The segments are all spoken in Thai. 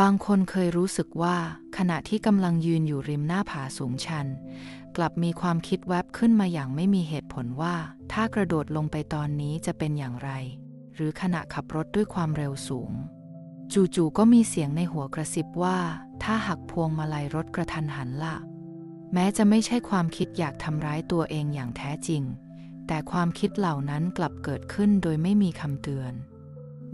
บางคนเคยรู้สึกว่า ขณะที่กำลังยืนอยู่ริมหน้าผาสูงชัน กลับมีความคิดแวบขึ้นมาอย่างไม่มีเหตุผลว่า ถ้ากระโดดลงไปตอนนี้จะเป็นอย่างไร หรือขณะขับรถด้วยความเร็วสูง จู่ๆก็มีเสียงในหัวกระซิบว่า ถ้าหักพวงมาลัยรถกระทันหันล่ะ แม้จะไม่ใช่ความคิดอยากทำร้ายตัวเองอย่างแท้จริง แต่ความคิดเหล่านั้นกลับเกิดขึ้นโดยไม่มีคำเตือน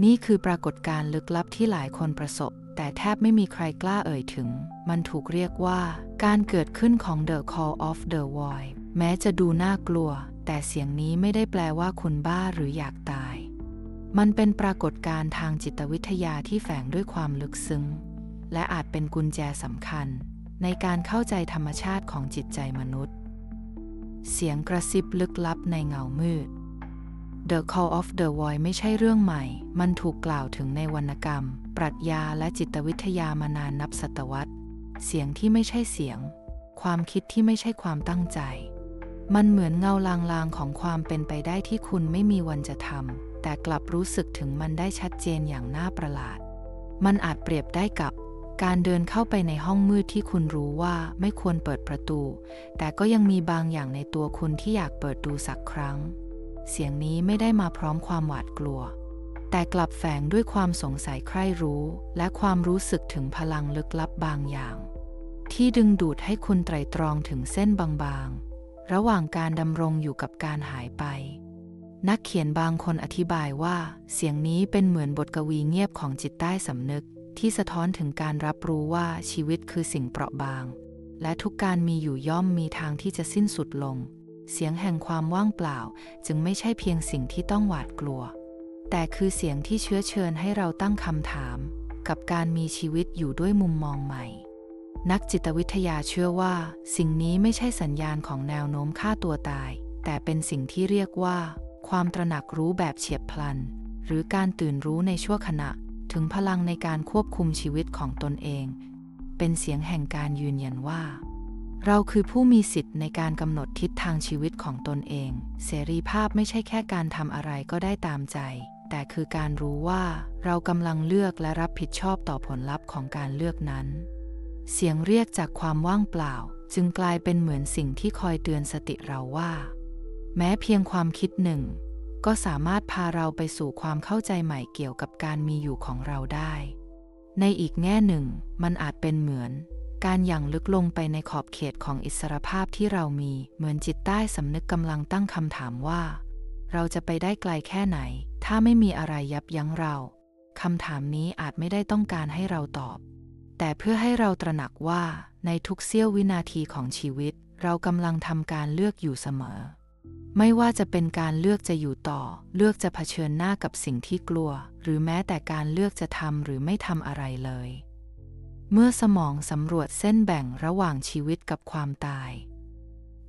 นี่คือปรากฏการณ์ลึกลับที่หลายคนประสบ แต่แทบไม่มีใครกล้าเอ่ยถึง มันถูกเรียกว่าการเกิดขึ้นของ The Call of the Void แม้จะดูน่ากลัว แต่เสียงนี้ไม่ได้แปลว่าคุณบ้าหรืออยากตาย มันเป็นปรากฏการณ์ทางจิตวิทยาที่แฝงด้วยความลึกซึ้ง และอาจเป็นกุญแจสำคัญ ในการเข้าใจธรรมชาติของจิตใจมนุษย์ เสียงกระซิบลึกลับในเงามืด The Call of the Void ไม่ใช่เรื่องใหม่ มันถูกกล่าวถึงในวรรณกรรม ปรัชญาและจิตวิทยามานานนับศตวรรษ เสียงที่ไม่ใช่เสียง ความคิดที่ไม่ใช่ความตั้งใจ มันเหมือนเงาลางๆของความเป็นไปได้ที่คุณไม่มีวันจะทำ แต่กลับรู้สึกถึงมันได้ชัดเจนอย่างน่าประหลาด มันอาจเปรียบได้กับการเดินเข้าไปในห้องมืดที่คุณรู้ว่าไม่ควรเปิดประตู แต่ก็ยังมีบางอย่างในตัวคุณที่อยากเปิดดูสักครั้ง เสียงนี้ไม่ได้มาพร้อมความหวาดกลัว แต่กลับแฝงด้วยความสงสัยใคร่รู้ และความรู้สึกถึงพลังลึกลับบางอย่าง ที่ดึงดูดให้คุณไตรตรองถึงเส้นบางๆ ระหว่างการดำรงอยู่กับการหายไป นักเขียนบางคนอธิบายว่า เสียงนี้เป็นเหมือนบทกวีเงียบของจิตใต้สำนึก ที่สะท้อนถึงการรับรู้ว่าชีวิตคือสิ่งเปราะบาง และทุกการมีอยู่ย่อมมีทางที่จะสิ้นสุดลง เสียงแห่งความว่างเปล่าจึงไม่ใช่เพียงสิ่งที่ต้องหวาดกลัว แต่คือเสียงที่เชื้อเชิญให้เราตั้งคำถาม กับการมีชีวิตอยู่ด้วยมุมมองใหม่ นักจิตวิทยาเชื่อว่า สิ่งนี้ไม่ใช่สัญญาณของแนวโน้มฆ่าตัวตาย แต่เป็นสิ่งที่เรียกว่า ความตระหนักรู้แบบเฉียบพลัน หรือการตื่นรู้ในชั่วขณะ ถึงพลังในการควบคุมชีวิตของตนเอง เป็นเสียงแห่งการยืนยันว่า เราคือผู้มีสิทธิ์ในการกำหนดทิศทางชีวิตของตนเอง เสรีภาพไม่ใช่แค่การทำอะไรก็ได้ตามใจ แต่คือการรู้ว่าเรากำลังเลือกและรับผิดชอบต่อผลลัพธ์ของการเลือกนั้น เสียงเรียกจากความว่างเปล่า จึงกลายเป็นเหมือนสิ่งที่คอยเตือนสติเราว่า แม้เพียงความคิดหนึ่ง ก็สามารถพาเราไปสู่ความเข้าใจใหม่เกี่ยวกับการมีอยู่ของเราได้ ในอีกแง่หนึ่ง มันอาจเป็นเหมือน การอย่างลึกลงไปในขอบเขตของอิสรภาพที่เรามี เหมือนจิตใต้สำนึกกำลังตั้งคำถามว่า เราจะไปได้ไกลแค่ไหน ถ้าไม่มีอะไรยับยั้งเราคำถามนี้อาจไม่ได้ต้องการให้เราตอบ แต่เพื่อให้เราตระหนักว่าในทุกเสี้ยววินาทีของชีวิต เรากำลังทำการเลือกอยู่เสมอ ไม่ว่าจะเป็นการเลือกจะอยู่ต่อ เลือกจะเผชิญหน้ากับสิ่งที่กลัว หรือแม้แต่การเลือกจะทำหรือไม่ทำอะไรเลย เมื่อสมองสำรวจเส้นแบ่งระหว่างชีวิตกับความตาย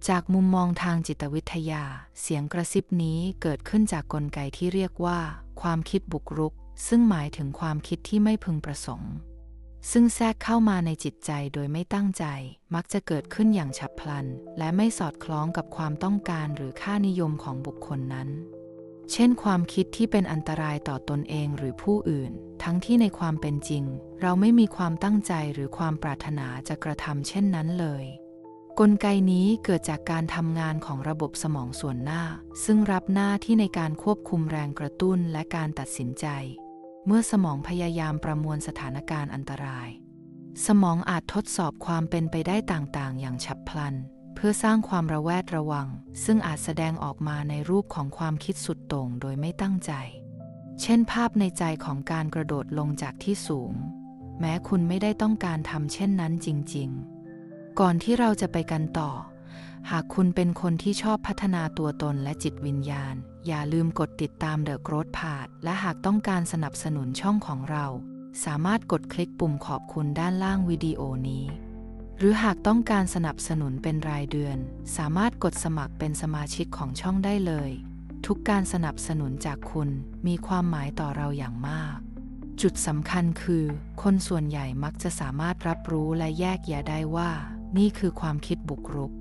จากมุมมองทางจิตวิทยา เสียงกระซิบนี้เกิดขึ้นจากกลไกที่เรียกว่า ความคิดบุกรุก ซึ่งหมายถึงความคิดที่ไม่พึงประสงค์ ซึ่งแทรกเข้ามาในจิตใจโดยไม่ตั้งใจ มักจะเกิดขึ้นอย่างฉับพลัน และไม่สอดคล้องกับความต้องการหรือค่านิยมของบุคคลนั้น เช่นความคิดที่เป็นอันตรายต่อตนเองหรือผู้อื่น ทั้งที่ในความเป็นจริง เราไม่มีความตั้งใจหรือความปรารถนาจะกระทำเช่นนั้นเลย กลไกนี้เกิดจากการทำงานของระบบสมองส่วนหน้า ซึ่งรับหน้าที่ในการควบคุมแรงกระตุ้นและการตัดสินใจ เมื่อสมองพยายามประมวลสถานการณ์อันตราย สมองอาจทดสอบความเป็นไปได้ต่างๆ อย่างฉับพลัน เพื่อสร้างความระแวดระวัง ซึ่งอาจแสดงออกมาในรูปของความคิดสุดโต่งโดยไม่ตั้งใจ เช่นภาพในใจของการกระโดดลงจากที่สูง แม้คุณไม่ได้ต้องการทำเช่นนั้นจริง ๆ ก่อนที่เราจะไปกันต่อ หากคุณเป็นคนที่ชอบพัฒนาตัวตนและจิตวิญญาณ อย่าลืมกดติดตาม The Growth Path และหากต้องการสนับสนุนช่องของเรา สามารถกดคลิกปุ่มขอบคุณด้านล่างวิดีโอนี้ หรือหากต้องการสนับสนุนเป็นรายเดือน สามารถกดสมัครเป็นสมาชิกของช่องได้เลย ทุกการสนับสนุนจากคุณมีความหมายต่อเราอย่างมาก จุดสำคัญคือ คนส่วนใหญ่มักจะสามารถรับรู้และแยกแยะได้ว่า นี่คือความคิดบุกรุก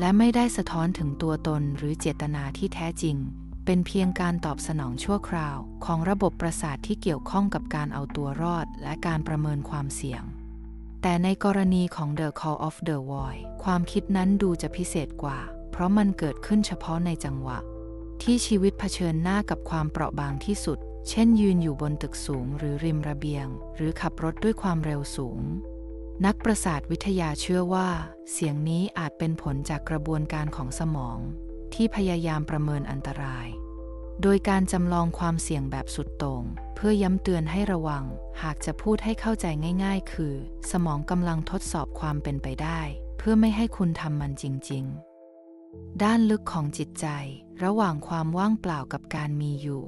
และไม่ได้สะท้อนถึงตัวตนหรือเจตนาที่แท้จริง เป็นเพียงการตอบสนองชั่วคราว ของระบบประสาทที่เกี่ยวข้องกับการเอาตัวรอด และการประเมินความเสี่ยง แต่ในกรณีของ The Call of the Void ความคิดนั้นดูจะพิเศษกว่า เพราะมันเกิดขึ้นเฉพาะในจังหวะ ที่ชีวิตเผชิญหน้ากับความเปราะบางที่สุด เช่นยืนอยู่บนตึกสูงหรือริมระเบียง หรือขับรถด้วยความเร็วสูง นักประสาทวิทยาเชื่อว่า เสียงนี้อาจเป็นผลจากกระบวนการของสมอง ที่พยายามประเมินอันตราย โดยการจำลองความเสี่ยงแบบสุดโต่งเพื่อย้ำเตือนให้ระวัง หากจะพูดให้เข้าใจง่ายๆ คือ สมองกำลังทดสอบความเป็นไปได้ เพื่อไม่ให้คุณทำมันจริงๆ ด้านลึกของจิตใจ ระหว่างความว่างเปล่ากับการมีอยู่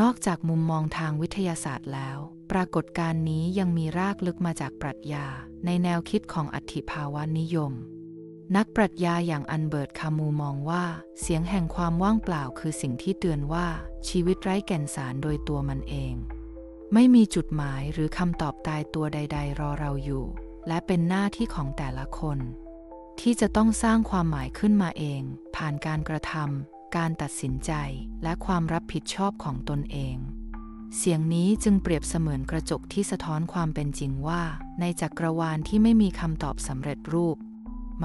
นอกจากมุมมองทางวิทยาศาสตร์แล้ว ปรากฏการณ์นี้ยังมีรากลึกมาจากปรัชญา ในแนวคิดของอัตถิภาวะนิยม นักปรัชญาอย่างอันเบิร์ตคามูมองว่า เสียงแห่งความว่างเปล่าคือสิ่งที่เตือนว่าชีวิตไร้แก่นสารโดยตัวมันเอง ไม่มีจุดหมายหรือคำตอบตายตัวใด ๆ รอเราอยู่ และเป็นหน้าที่ของแต่ละคน ที่จะต้องสร้างความหมายขึ้นมาเอง ผ่านการกระทำการตัดสินใจและความรับผิดชอบของตนเองเสียงนี้จึงเปรียบเสมือนกระจกที่สะท้อนความเป็นจริงว่า ในจักรวาลที่ไม่มีคำตอบสำเร็จรูป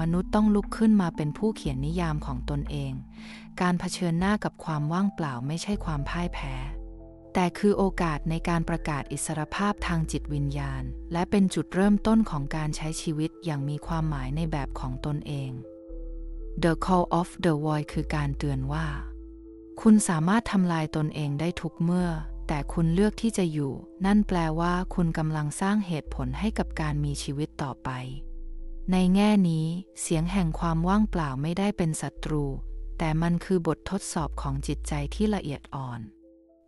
มนุษย์ต้องลุกขึ้นมาเป็นผู้เขียนนิยามของตนเอง การเผชิญหน้ากับความว่างเปล่าไม่ใช่ความพ่ายแพ้ แต่คือโอกาสในการประกาศอิสรภาพทางจิตวิญญาณ และเป็นจุดเริ่มต้นของการใช้ชีวิตอย่างมีความหมายในแบบของตนเอง The Call of the Void คือการเตือนว่า คุณสามารถทำลายตนเองได้ทุกเมื่อ แต่คุณเลือกที่จะอยู่ นั่นแปลว่าคุณกำลังสร้างเหตุผลให้กับการมีชีวิตต่อไป ในแง่นี้ เสียงแห่งความว่างเปล่าไม่ได้เป็นศัตรู แต่มันคือบททดสอบของจิตใจที่ละเอียดอ่อน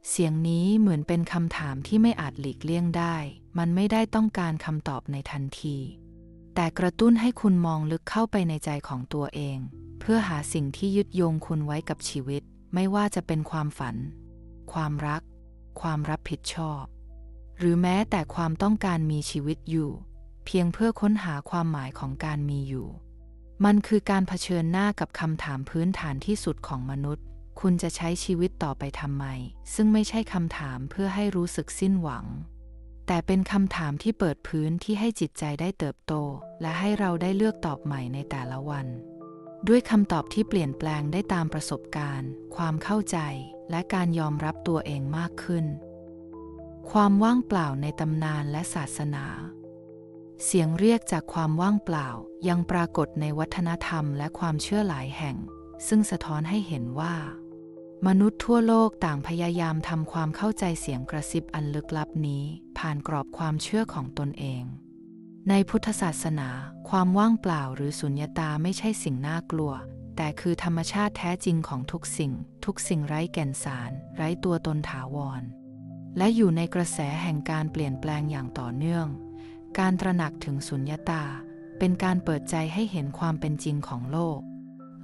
เสียงนี้เหมือนเป็นคำถามที่ไม่อาจหลีกเลี่ยงได้ มันไม่ได้ต้องการคำตอบในทันที แต่กระตุ้นให้คุณมองลึกเข้าไปในใจของตัวเอง เพื่อหาสิ่งที่ยึดโยงคุณไว้กับชีวิต ไม่ว่าจะเป็นความฝัน ความรัก ความรับผิดชอบ หรือแม้แต่ความต้องการมีชีวิตอยู่ เพียงเพื่อค้นหาความหมายของการมีอยู่ มันคือการเผชิญหน้ากับคำถามพื้นฐานที่สุดของมนุษย์ คุณจะใช้ชีวิตต่อไปทำไม ซึ่งไม่ใช่คำถามเพื่อให้รู้สึกสิ้นหวัง แต่เป็นคำถามที่เปิดพื้นที่ให้จิตใจได้เติบโต และให้เราได้เลือกตอบใหม่ในแต่ละวัน ด้วยคำตอบที่เปลี่ยนแปลงได้ตามประสบการณ์ ความเข้าใจ และการยอมรับตัวเองมากขึ้น ความว่างเปล่าในตำนานและศาสนา เสียงเรียกจากความว่างเปล่ายังปรากฏในวัฒนธรรมและความเชื่อหลายแห่ง ซึ่งสะท้อนให้เห็นว่า มนุษย์ทั่วโลกต่างพยายามทำความเข้าใจเสียงกระซิบอันลึกลับนี้ ผ่านกรอบความเชื่อของตนเอง ในพุทธศาสนา ความว่างเปล่าหรือสุญญตาไม่ใช่สิ่งน่ากลัว แต่คือธรรมชาติแท้จริงของทุกสิ่ง ทุกสิ่งไร้แก่นสาร ไร้ตัวตนถาวร และอยู่ในกระแสแห่งการเปลี่ยนแปลงอย่างต่อเนื่อง การตระหนักถึงสุญญตา เป็นการเปิดใจให้เห็นความเป็นจริงของโลก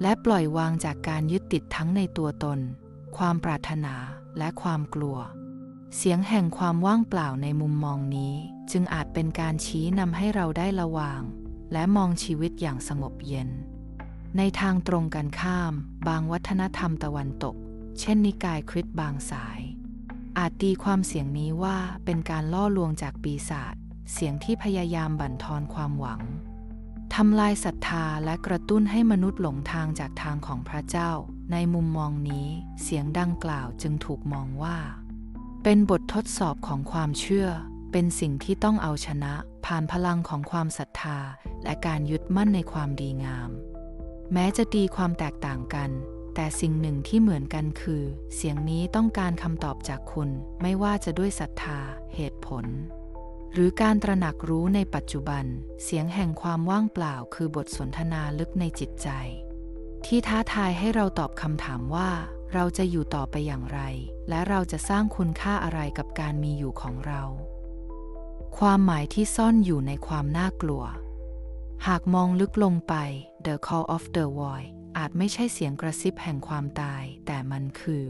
และปล่อยวางจากการยึดติดทั้งในตัวตน ความปรารถนาและความกลัว เสียงแห่งความว่างเปล่าในมุมมองนี้ จึงอาจเป็นการชี้นำให้เราได้ระวาง และมองชีวิตอย่างสงบเย็น ในทางตรงกันข้าม บางวัฒนธรรมตะวันตก เช่นนิกายคริสต์บางสายอาจตีความเสียงนี้ว่าเป็นการล่อลวงจากปีศาจ เสียงที่พยายามบั่นทอนความหวังทำลายศรัทธาและกระตุ้นให้มนุษย์หลงทางจากทางของพระเจ้า ในมุมมองนี้ เสียงดังกล่าวจึงถูกมองว่า เป็นบททดสอบของความเชื่อ เป็นสิ่งที่ต้องเอาชนะ ผ่านพลังของความศรัทธา และการยึดมั่นในความดีงาม แม้จะตีความแตกต่างกัน แต่สิ่งหนึ่งที่เหมือนกันคือ เสียงนี้ต้องการคำตอบจากคุณ ไม่ว่าจะด้วยศรัทธา เหตุผล หรือการตระหนักรู้ในปัจจุบัน เสียงแห่งความว่างเปล่าคือบทสนทนาลึกในจิตใจ ที่ท้าทายให้เราตอบคำถามว่า เราจะอยู่ต่อไปอย่างไร และเราจะสร้างคุณค่าอะไรกับการมีอยู่ของเรา ความหมายที่ซ่อนอยู่ในความน่ากลัว หากมองลึกลงไป The Call of the Void อาจไม่ใช่เสียงกระซิบแห่งความตาย แต่มันคือ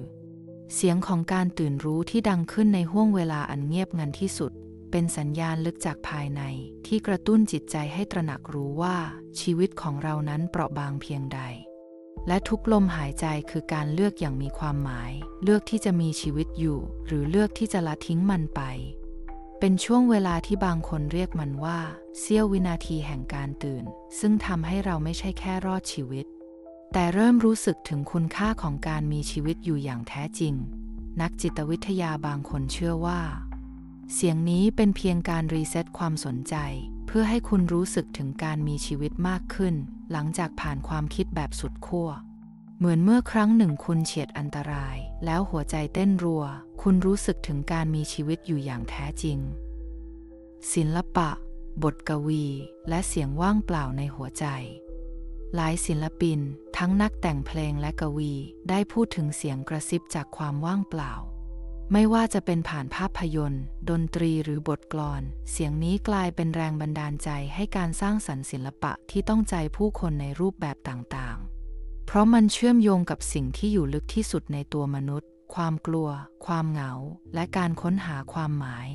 เสียงของการตื่นรู้ที่ดังขึ้นในห้วงเวลาอันเงียบงันที่สุด เป็นสัญญาณลึกจากภายในที่กระตุ้นจิตใจให้ตระหนักรู้ว่าชีวิตของเรานั้นเปราะบางเพียงใด และทุกลมหายใจคือการเลือกอย่างมีความหมาย เลือกที่จะมีชีวิตอยู่ หรือเลือกที่จะละทิ้งมันไป เป็นช่วงเวลาที่บางคนเรียกมันว่า เสี้ยววินาทีแห่งการตื่น ซึ่งทำให้เราไม่ใช่แค่รอดชีวิต แต่เริ่มรู้สึกถึงคุณค่าของการมีชีวิตอยู่อย่างแท้จริง นักจิตวิทยาบางคนเชื่อว่า เสียงนี้เป็นเพียงการรีเซ็ตความสนใจ เพื่อให้คุณรู้สึกถึงการมีชีวิตมากขึ้น หลังจากผ่านความคิดแบบสุดขั้ว เหมือนเมื่อครั้งหนึ่งคุณเฉียดอันตราย แล้วหัวใจเต้นรัว คุณรู้สึกถึงการมีชีวิตอยู่อย่างแท้จริง ศิลปะ บทกวี และเสียงว่างเปล่าในหัวใจ หลายศิลปิน ทั้งนักแต่งเพลงและกวี ได้พูดถึงเสียงกระซิบจากความว่างเปล่า ไม่ว่าจะเป็นผ่านภาพยนตร์ ดนตรีหรือบทกลอน เสียงนี้กลายเป็นแรงบันดาลใจให้การสร้างสรรค์ศิลปะที่ต้องใจผู้คนในรูปแบบต่างๆ เพราะมันเชื่อมโยงกับสิ่งที่อยู่ลึกที่สุดในตัวมนุษย์ ความกลัว ความเหงา และการค้นหาความหมาย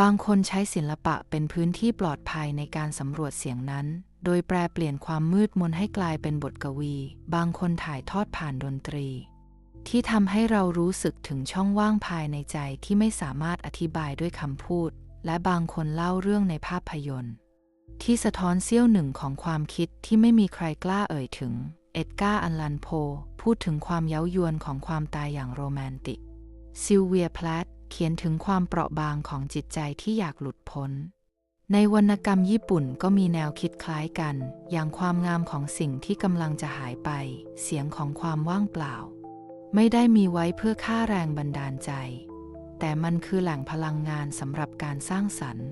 บางคนใช้ศิลปะเป็นพื้นที่ปลอดภัยในการสำรวจเสียงนั้น โดยแปลเปลี่ยนความมืดมนให้กลายเป็นบทกวี บางคนถ่ายทอดผ่านดนตรี ที่ทำให้เรารู้สึกถึงช่องว่างภายในใจที่ไม่สามารถอธิบายด้วยคำพูด และบางคนเล่าเรื่องในภาพยนตร์ ที่สะท้อนเสี้ยวหนึ่งของความคิดที่ไม่มีใครกล้าเอ่ยถึง เอ็ดการ์ อันลันโพ พูดถึงความเย้ายวนของความตายอย่างโรแมนติก ซิลเวีย แพลตเขียนถึงความเปราะบางของจิตใจที่อยากหลุดพ้น ในวรรณกรรมญี่ปุ่นก็มีแนวคิดคล้ายกัน อย่างความงามของสิ่งที่กำลังจะหายไป เสียงของความว่างเปล่า ไม่ได้มีไว้เพื่อค่าแรงบันดาลใจ แต่มันคือแหล่งพลังงานสำหรับการสร้างสรรค์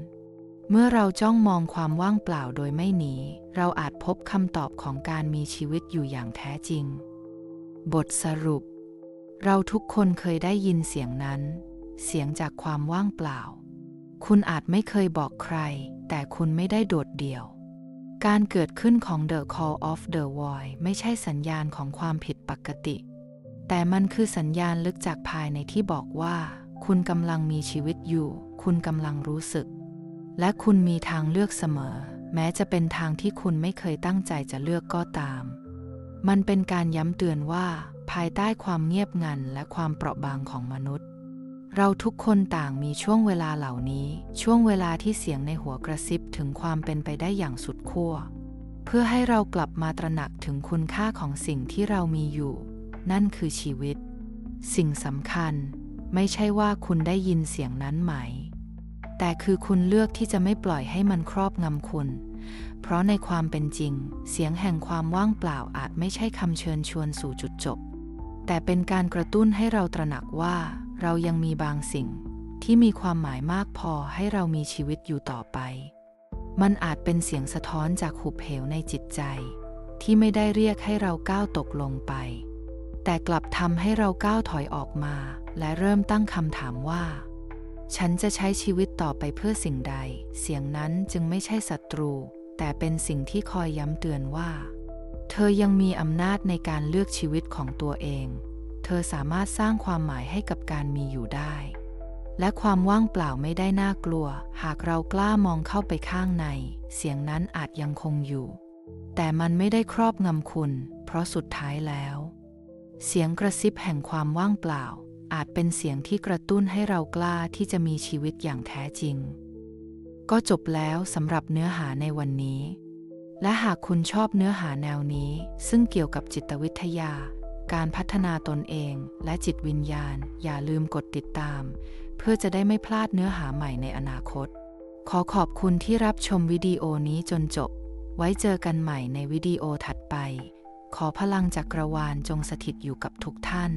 เมื่อเราจ้องมองความว่างเปล่าโดยไม่หนี เราอาจพบคำตอบของการมีชีวิตอยู่อย่างแท้จริง บทสรุป เราทุกคนเคยได้ยินเสียงนั้น เสียงจากความว่างเปล่า คุณอาจไม่เคยบอกใคร แต่คุณไม่ได้โดดเดี่ยวการเกิดขึ้นของ The Call of the Void ไม่ใช่สัญญาณของความผิดปกติ แต่มันคือสัญญาณลึกจากภายในที่บอกว่า คุณกำลังมีชีวิตอยู่ คุณกำลังรู้สึก และคุณมีทางเลือกเสมอ แม้จะเป็นทางที่คุณไม่เคยตั้งใจจะเลือกก็ตาม มันเป็นการย้ำเตือนว่า ภายใต้ความเงียบงันและความเปราะบางของมนุษย์ เราทุกคนต่างมีช่วงเวลาเหล่านี้ ช่วงเวลาที่เสียงในหัวกระซิบถึงความเป็นไปได้อย่างสุดขั้วเพื่อให้เรากลับมาตระหนักถึงคุณค่าของสิ่งที่เรามีอยู่ นั่นคือชีวิต สิ่งสำคัญไม่ใช่ว่าคุณได้ยินเสียงนั้นไหม แต่คือคุณเลือกที่จะไม่ปล่อยให้มันครอบงำคุณ เพราะในความเป็นจริง เสียงแห่งความว่างเปล่าอาจไม่ใช่คำเชิญชวนสู่จุดจบ แต่เป็นการกระตุ้นให้เราตระหนักว่าเรายังมีบางสิ่งที่มีความหมายมากพอให้เรามีชีวิตอยู่ต่อไป มันอาจเป็นเสียงสะท้อนจากหุบเหวในจิตใจ ที่ไม่ได้เรียกให้เราก้าวตกลงไป แต่กลับทำให้เราก้าวถอยออกมา และเริ่มตั้งคำถามว่า ฉันจะใช้ชีวิตต่อไปเพื่อสิ่งใด เสียงนั้นจึงไม่ใช่ศัตรู แต่เป็นสิ่งที่คอยย้ำเตือนว่า เธอยังมีอำนาจในการเลือกชีวิตของตัวเอง เธอสามารถสร้างความหมายให้กับการมีอยู่ได้ และความว่างเปล่าไม่ได้น่ากลัว หากเรากล้ามองเข้าไปข้างใน เสียงนั้นอาจยังคงอยู่ แต่มันไม่ได้ครอบงำคุณ เพราะสุดท้ายแล้ว เสียงกระซิบแห่งความว่างเปล่า อาจเป็นเสียงที่กระตุ้นให้เรากล้าที่จะมีชีวิตอย่างแท้จริง ก็จบแล้วสำหรับเนื้อหาในวันนี้ และหากคุณชอบเนื้อหาแนวนี้ ซึ่งเกี่ยวกับจิตวิทยา การพัฒนาตนเองและจิตวิญญาณ อย่าลืมกดติดตาม เพื่อจะได้ไม่พลาดเนื้อหาใหม่ในอนาคต ขอขอบคุณที่รับชมวิดีโอนี้จนจบ ไว้เจอกันใหม่ในวิดีโอถัดไป ขอพลังจากกรวาลจงสถิตอยู่กับทุกท่าน